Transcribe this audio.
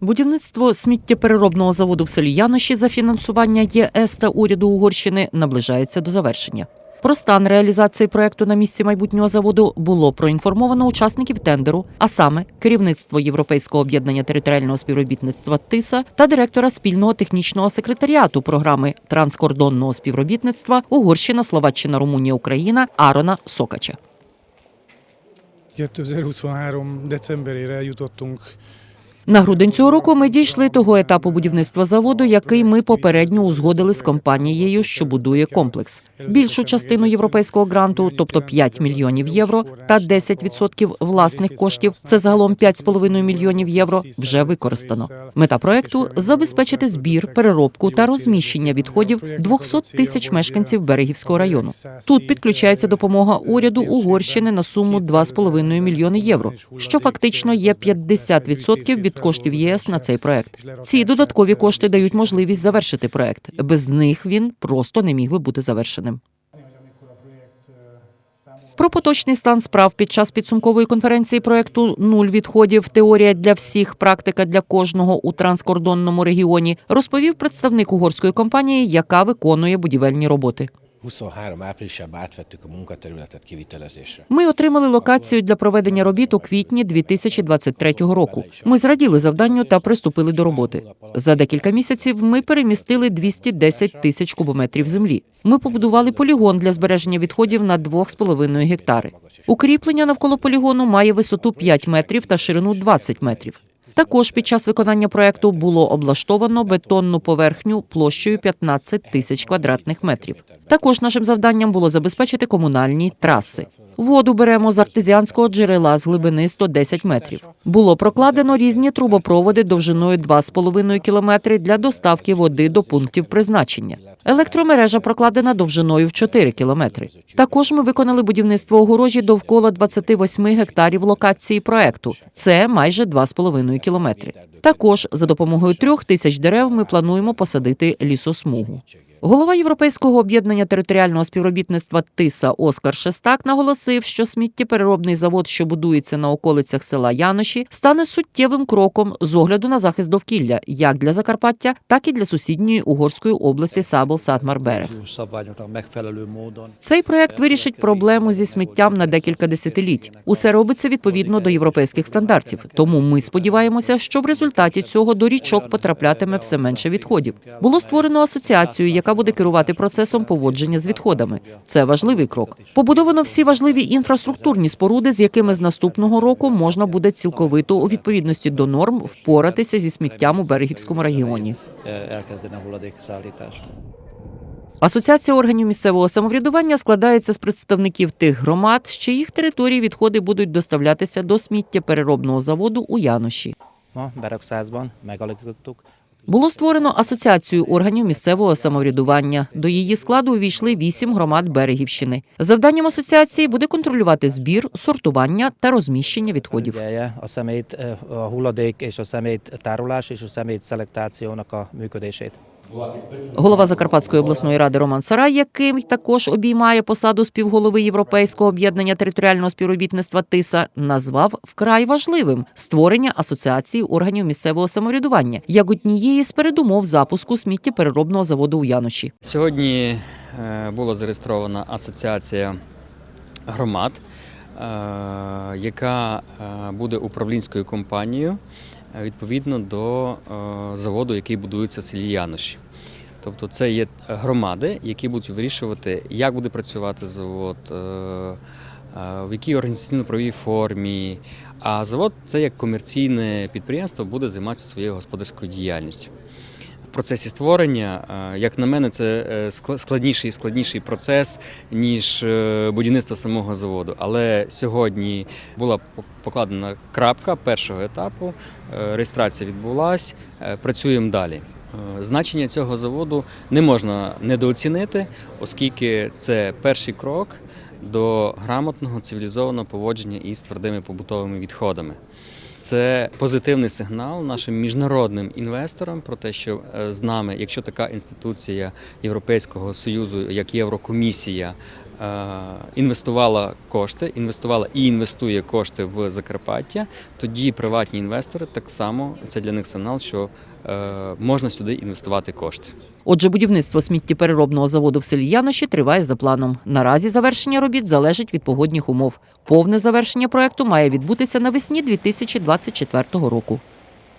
Будівництво сміттєпереробного заводу в селі Яноші за фінансування ЄС та уряду Угорщини наближається до завершення. Про стан реалізації проекту на місці майбутнього заводу було проінформовано учасників тендеру, а саме керівництво Європейського об'єднання територіального співробітництва ТИСА та директора спільного технічного секретаріату програми транскордонного співробітництва Угорщина, Словаччина, Румунія, Україна Арона Сокача. 2023. decemberére eljutottunk На грудень цього року ми дійшли того етапу будівництва заводу, який ми попередньо узгодили з компанією, що будує комплекс. Більшу частину європейського гранту, тобто 5 мільйонів євро, та 10% власних коштів, це загалом 5,5 мільйонів євро, вже використано. Мета проекту забезпечити збір, переробку та розміщення відходів 200 тисяч мешканців берегівського району. Тут підключається допомога уряду Угорщини на суму 2,5 мільйони євро, що фактично є 50% від коштів єС на цей проект. Ці додаткові кошти дають можливість завершити проект. Без них він просто не міг би бути завершеним. Про поточний стан справ під час підсумкової конференції проекту Нуль відходів. Теорія для всіх, практика для кожного у транскордонному регіоні розповів представник угорської компанії, яка виконує будівельні роботи. 23 áprilisában átvettük a munkaterületet kivitelezésre. Ми отримали локацію для проведення робіт у квітні 2023 року. Ми зраділи завданню та приступили до роботи. За декілька місяців ми перемістили 210 тисяч кубометрів землі. Ми побудували полігон для збереження відходів на 2,5 гектари. Укріплення навколо полігону має висоту 5 метрів та ширину 20 метрів. Також під час виконання проекту було облаштовано бетонну поверхню площею 15 тисяч квадратних метрів. Також нашим завданням було забезпечити комунальні траси. Воду беремо з артезіанського джерела з глибини 110 метрів. Було прокладено різні трубопроводи довжиною 2,5 кілометри для доставки води до пунктів призначення. Електромережа прокладена довжиною в 4 кілометри. Також ми виконали будівництво огорожі довкола 28 гектарів локації проекту. Це майже 2,5 кілометри. Також за допомогою трьох тисяч дерев ми плануємо посадити лісосмугу. Голова Європейського об'єднання територіального співробітництва ТИСА Оскар Шестак наголосив, що сміттєпереробний завод, що будується на околицях села Яноші, стане суттєвим кроком з огляду на захист довкілля як для Закарпаття, так і для сусідньої угорської області Сабл Сатмар Берег. szabványoknak megfelelő módon. Цей проект вирішить проблему зі сміттям на декілька десятиліть. Усе робиться відповідно до європейських стандартів. Тому ми сподіваємося, що в результаті цього до річок потраплятиме все менше відходів. Було створено асоціацію, яка буде керувати процесом поводження з відходами. Це важливий крок. Побудовано всі важливі інфраструктурні споруди, з якими з наступного року можна буде цілковито у відповідності до норм впоратися зі сміттям у берегівському регіоні. Асоціація органів місцевого самоврядування складається з представників тих громад, з чиїх територій відходи будуть доставлятися до сміттєпереробного заводу у Яноші. Було створено асоціацію органів місцевого самоврядування. До її складу увійшли вісім громад Берегівщини. Завданням асоціації буде контролювати збір, сортування та розміщення відходів. a szemét, a hulladék és a szemét tárolás és a. Голова Закарпатської обласної ради Роман Сарай, який також обіймає посаду співголови Європейського об'єднання територіального співробітництва ТИСА, назвав вкрай важливим створення асоціації органів місцевого самоврядування як однієї з передумов запуску сміттєпереробного заводу у Яноші. Сьогодні е, була зареєстрована асоціація громад, е, яка е, буде управлінською компанією відповідно до е, заводу, який будується в селі Яноші. Тобто це є громади, які будуть вирішувати, як буде працювати завод, е, е, в якій організаційно-правій формі. А завод це як комерційне підприємство буде займатися своєю господарською діяльністю. В процесі створення, е, як на мене, це е, скла- складніший складніший процес, ніж е, будівництво самого заводу. Але сьогодні була покладена крапка першого етапу, реєстрація відбулась, е, працюємо далі. Значення цього заводу не можна недооцінити, оскільки це перший крок до грамотного цивілізованого поводження із твердими побутовими відходами. Це позитивний сигнал нашим міжнародним інвесторам про те, що е, з нами, якщо така інституція Європейського союзу, як Єврокомісія, інвестувала кошти, інвестувала і інвестує кошти в Закарпаття, тоді приватні інвестори так само це для них сигнал, що е, можна сюди інвестувати кошти. Отже, будівництво сміттєпереробного заводу в селі Яноші триває за планом. Наразі завершення робіт залежить від погодних умов. Повне завершення проекту має відбутися навесні 2024 року.